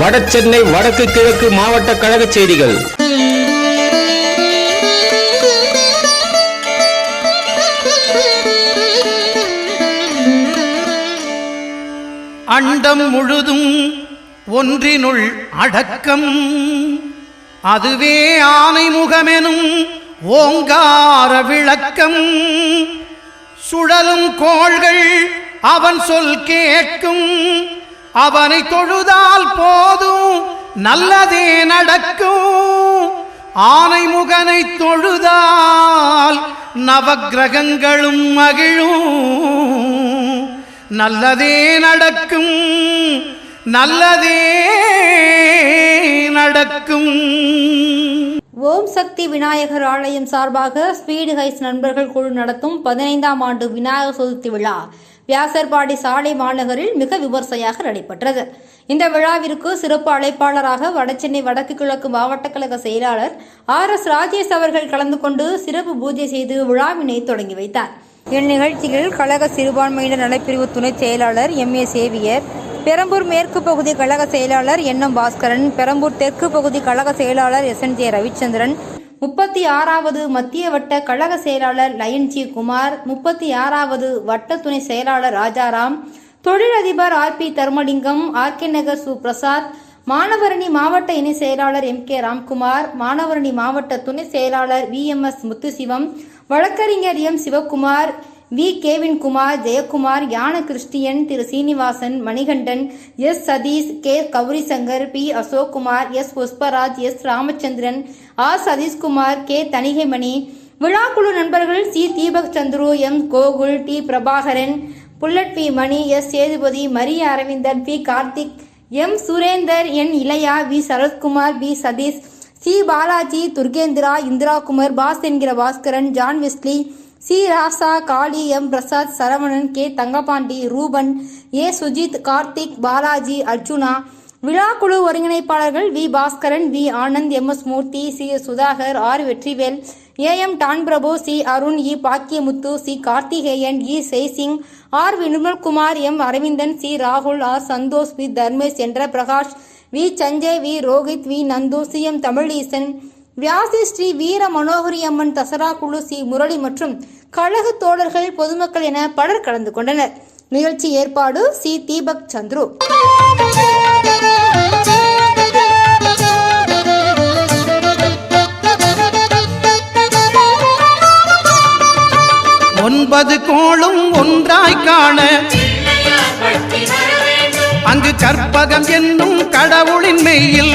வடசென்னை வடக்கு கிழக்கு மாவட்ட கழக செய்திகள். அண்டம் முழுதும் ஒன்றினுள் அடக்கம். அதுவே ஆனை முகமெனும் ஓங்கார விளக்கம். சுழலும் கோள்கள் அவன் சொல் கேட்கும். அவனை தொழுதால் போதும் நல்லதே நடக்கும். ஆனை முகனை தொழுதால் நவக்கிரகங்களும் மகிழும். நல்லதே நடக்கும் நல்லதே நடக்கும். ஓம் சக்தி விநாயகர் ஆலயம் சார்பாக ஸ்பீடு ஹைஸ் நண்பர்கள் குழு நடத்தும் பதினைந்தாம் ஆண்டு விநாயகர் சதுர்த்தி விழா. வியாசர்பாடி சாலை மாநகரில் மிக விமர்சையாக நடைபெற்றது. இந்த விழாவிற்கு சிறப்பு அழைப்பாளராக வடசென்னை வடக்கு கிழக்கு மாவட்ட கழக செயலாளர் ஆர் எஸ் ராஜேஷ் அவர்கள் கலந்து கொண்டு சிறப்பு பூஜை செய்து விழாவினை தொடங்கி வைத்தார். இந்நிகழ்ச்சியில் கழக சிறுபான்மையினர் நலப்பிரிவு துணை செயலாளர் எம் ஏ சேவியர் பெரம்பூர் மேற்கு பகுதி கழக செயலாளர் என் எம் பாஸ்கரன் பெரம்பூர் தெற்கு பகுதி கழக செயலாளர் எஸ் என் ஜே ரவிச்சந்திரன் முப்பத்தி ஆறாவது மத்திய வட்ட கழக செயலாளர் லயன்ஜி குமார் முப்பத்தி ஆறாவது வட்ட துணை செயலாளர் ராஜாராம் தொழிலதிபர் R P Dharmalingam R K Nagar Su Prasad மாணவரணி மாவட்ட இணை செயலாளர் எம் கே ராம்குமார் மாணவரணி மாவட்ட துணை செயலாளர் வி எம் எஸ் முத்துசிவம் வழக்கறிஞர் எம் சிவக்குமார் வி. கேவின்குமார் ஜெயக்குமார் யான Christian Thiru. Srinivasan Manikandan S. Sathish K. Gowrishankar P. Ashokkumar S. Pushparaj S. Ramachandran R. Sathishkumar K. Thanigaimani. விழாக்குழு நண்பர்கள் C. Deepak Chandru M. Gokul T. Prabhakaran Bullet P. Mani S. Sethupathi Mariya Aravindan P. Karthik M. Surender N. Ilaiya V. Sarathkumar P. Sathish C. Balaji Durgendra Indirakumar Boss என்கிற Baskaran John Wesley C. Rasa Kali M. Prasad Saravanan K. Thangapandi Ruban A. Sujith Karthik Balaji Arjuna விழாக்குழு ஒருங்கிணைப்பாளர்கள் V. Baskaran V. Anand M. S. Murthy C. S. Sudhakar R. Vetrivel A. M. Don Prabhu C. Arun E. Bakkiyamuthu C. Karthikeyan E. Chasing R. Vinumalkumar M. Aravindan C. ராகுல் R. Santhosh V. Dharmesh என்ற Prakash V. Sanjay V. Rohith V. Nandhu C. M. Tamizheesan Vyasi Sri Veera Manohari Amman Dussehra குழு C. Murali மற்றும் கழக தோழர்கள் பொதுமக்கள் என பலர் கலந்து கொண்டனர். நிகழ்ச்சி ஏற்பாடு சி. தீபக் சந்துரு. ஒன்பது கோளும் ஒன்றாய் காண அங்கு கற்பகம் என்னும் கடவுளின் மெய்யில்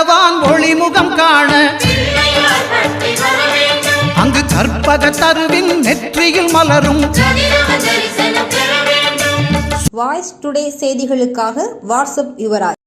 பகவான் ஒளிமுகம் காண. அங்கு கற்பக தருவின் நெற்றியில் மலரும். வாய்ஸ் டுடே செய்திகளுக்காக வாட்ஸ்அப் யுவராஜ்.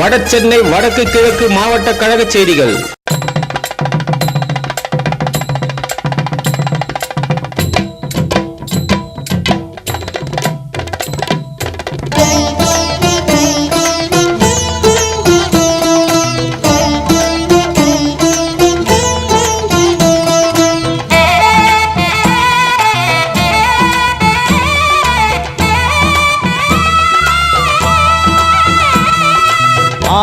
வட சென்னை வடக்கு கிழக்கு மாவட்ட கழக செய்திகள்.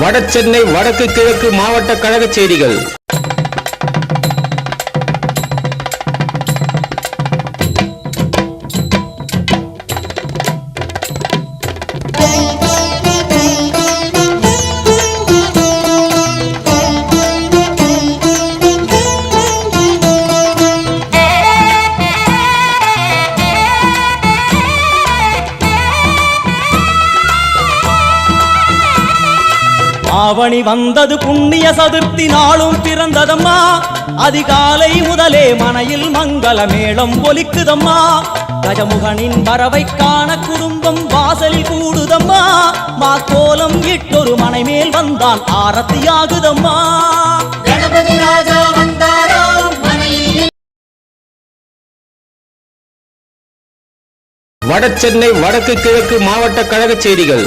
வடசென்னை வடக்கு கிழக்கு மாவட்ட கழக செய்திகள். ஆவணி வந்தது புண்ணிய சதுர்த்தி நாளும் பிறந்ததம்மா. அதிகாலை முதலே மனையில் மங்கள மேளம் ஒலிக்குதம்மா. கஜமுகனின் வரவை காண குடும்பம் வாசலில் கூடுதம்மா. மா கோலம் இட்டொரு மனை மேல் வந்தான் ஆரத்தியாகுதம்மா. கணபதி ராஜா வடசென்னை வடக்கு கிழக்கு மாவட்ட கழக செய்திகள்.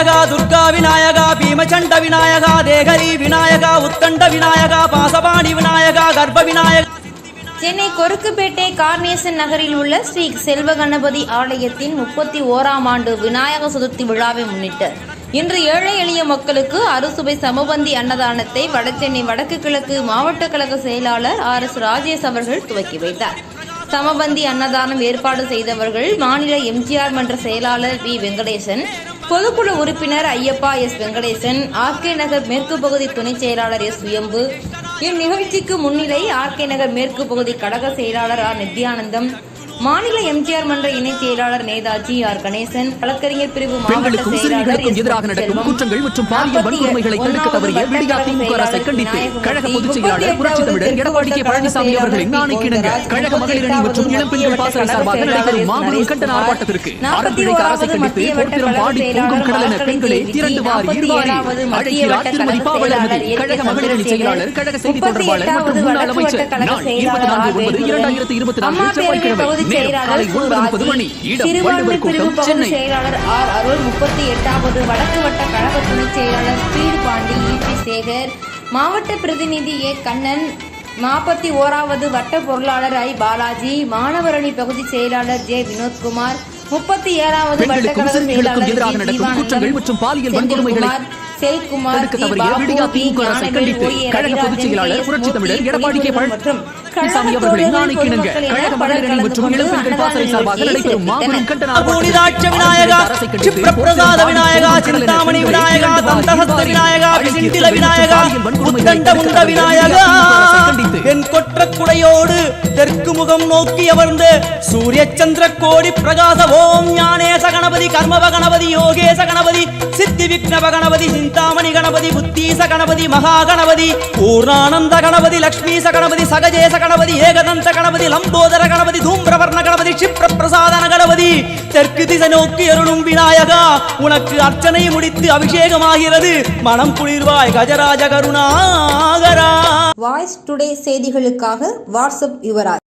விநாயகா துர்கா விநாயகா பீமச்சண்ட விநாயகா தேகரி விநாயகா உத்தண்ட விநாயகா பாசபாணி விநாயகா கர்ப்ப விநாயகா. சென்னை கொருக்குப்பேட்டை கார்னேசன் நகரில் உள்ள ஸ்ரீ செல்வ கணபதி ஆலயத்தின் முப்பத்தி ஓராம் ஆண்டு விநாயக சதுர்த்தி விழாவை முன்னிட்டு இன்று ஏழை எளிய மக்களுக்கு அறுசுவை சமபந்தி அன்னதானத்தை வடசென்னை வடக்கு கிழக்கு மாவட்ட கழக செயலாளர் ஆர் எஸ் ராஜேஷ் அவர்கள் துவக்கி வைத்தார். சமபந்தி அன்னதானம் ஏற்பாடு செய்தவர்கள் மாநில எம்ஜிஆர் மன்ற செயலாளர் வி. வெங்கடேசன் பொதுக்குழு உறுப்பினர் Ayyappa S. Venkatesan R K Nagar மேற்கு பகுதி துணைச் செயலாளர் எஸ். சுயம்பு. இந்நிகழ்ச்சிக்கு முன்னிலை ஆர்கே நகர் மேற்கு பகுதி கழக செயலாளர் ஆர். நித்யானந்தம் மாநில எம்ஜிஆர் மன்ற இணைச் செயலாளர் நேதாஜி ஆர் கணேசன் வழக்கறிஞர் பிரிவு மாவட்ட செயலாளர். எதிராக நடக்கும் குற்றங்கள் மற்றும் பாலியல் வன்கொடுமைகளை தடுக்க தவறிய விடியா திமுக அரசை கண்டித்து கழக பொதுச் செயலாளர் புரட்சித் தமிழர் எடப்பாடி கே. பழனிசாமி அவர்களின் ஆணைக்கிணங்க கழக மகளிரணி மற்றும் இளம் பெண்கள் பாசறை சார்பாக நடைபெறும் மாபெரும் கண்டன ஆர்ப்பாட்டத்திற்கு அறப்பிழைக்க அரசை கண்டித்து பொறுத்திரம் பாடி பொங்கும் கடலென பெண்களே திரண்டு வாரி இருவாரி. அழைக்கிறார் திருமதி கழக மகளிரணி செயலாளர் கழக செய்தி தொடர்பாளர் மற்றும் முன்னாள் அமைச்சர் நாள் இருபத்தி நான்கு ஒன்பது இரண்டாயிரத்தி இருபத்தி நான்கு செவ்வாய்க்கிழமை சிறுபான்மை பிரிவு பகுதி செயலாளர் ஆர் அருள். முப்பத்தி எட்டாவது வடக்கு வட்ட கழக துணைச் செயலாளர் ஸ்பீடு பாண்டி இபி சேகர். மாவட்ட பிரதிநிதி ஏ. கண்ணன். நாற்பத்தி ஓராவது வட்ட பொருளாளர் ஐ. பாலாஜி. மாணவரணி பகுதி செயலாளர் ஜே. வினோத்குமார். முப்பத்தி ஏழாவது வட்டக்கழக செயலாளர் மற்றும் பாலியல் வன்கொடுமைகளை செல்குமார். கழக பொதுச் செயலாளர். புரட்சித் தமிழர் எடப்பாடி கே. மற்றும் என் கொற்ற குடையோடு தெற்கு முகம் நோக்கி அமர்ந்து சூரிய சந்திர கோடி பிரகாச ஓம் ஞானேச கணபதி கர்மவ கணபதி யோகேச கணபதி சித்தி விக்னவ கணபதி சிந்தாமணி கணபதி புத்தீச கணபதி மகா கணபதி பூர்ணானந்த கணபதி லக்ஷ்மீச கணபதி சகஜேச கணபதி ஏகதந்த கணபதி லம்போதர கணபதி தூம்பிரவர்ண கணபதி க்ஷிப்ர கணபதி. தெற்கு திசை நோக்கி அருளும் விநாயகா உனக்கு அர்ச்சனை முடித்து அபிஷேகமாகிறது. மனம் குளிர்வாய் கஜராஜ கருணாகரா. வாய்ஸ் டுடே செய்திகளுக்காக வாட்ஸ்அப் யுவராஜ்.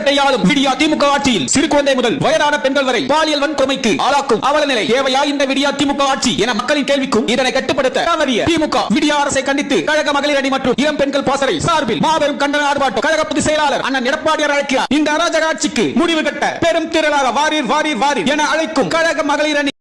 தமிழகத்தை ஆளும் விடியா திமுக ஆட்சியில் சிறு குழந்தை முதல் வயதான பெண்கள் வரை பாலியல் வன்கொடுமைக்கு ஆளாக்கும் அவல நிலை தேவையா இந்த விடியா திமுக ஆட்சி என மக்களின் கேள்விக்கும் இதனை கட்டுப்படுத்த திமுக விடியா அரசை கண்டித்து கழக மகளிர் அணி மற்றும் இளம் பெண்கள் பாசறை சார்பில் மாபெரும் கண்டன ஆர்ப்பாட்டம். கழக பொதுச் செயலாளர் அண்ணன் எடப்பாடியார் அழைக்கிறார். இந்த அராஜக ஆட்சிக்கு முடிவு கட்ட பெரும் திரளாக வாரீர் வாரீர் வாரீர் என அழைக்கும் கழக மகளிர் அணி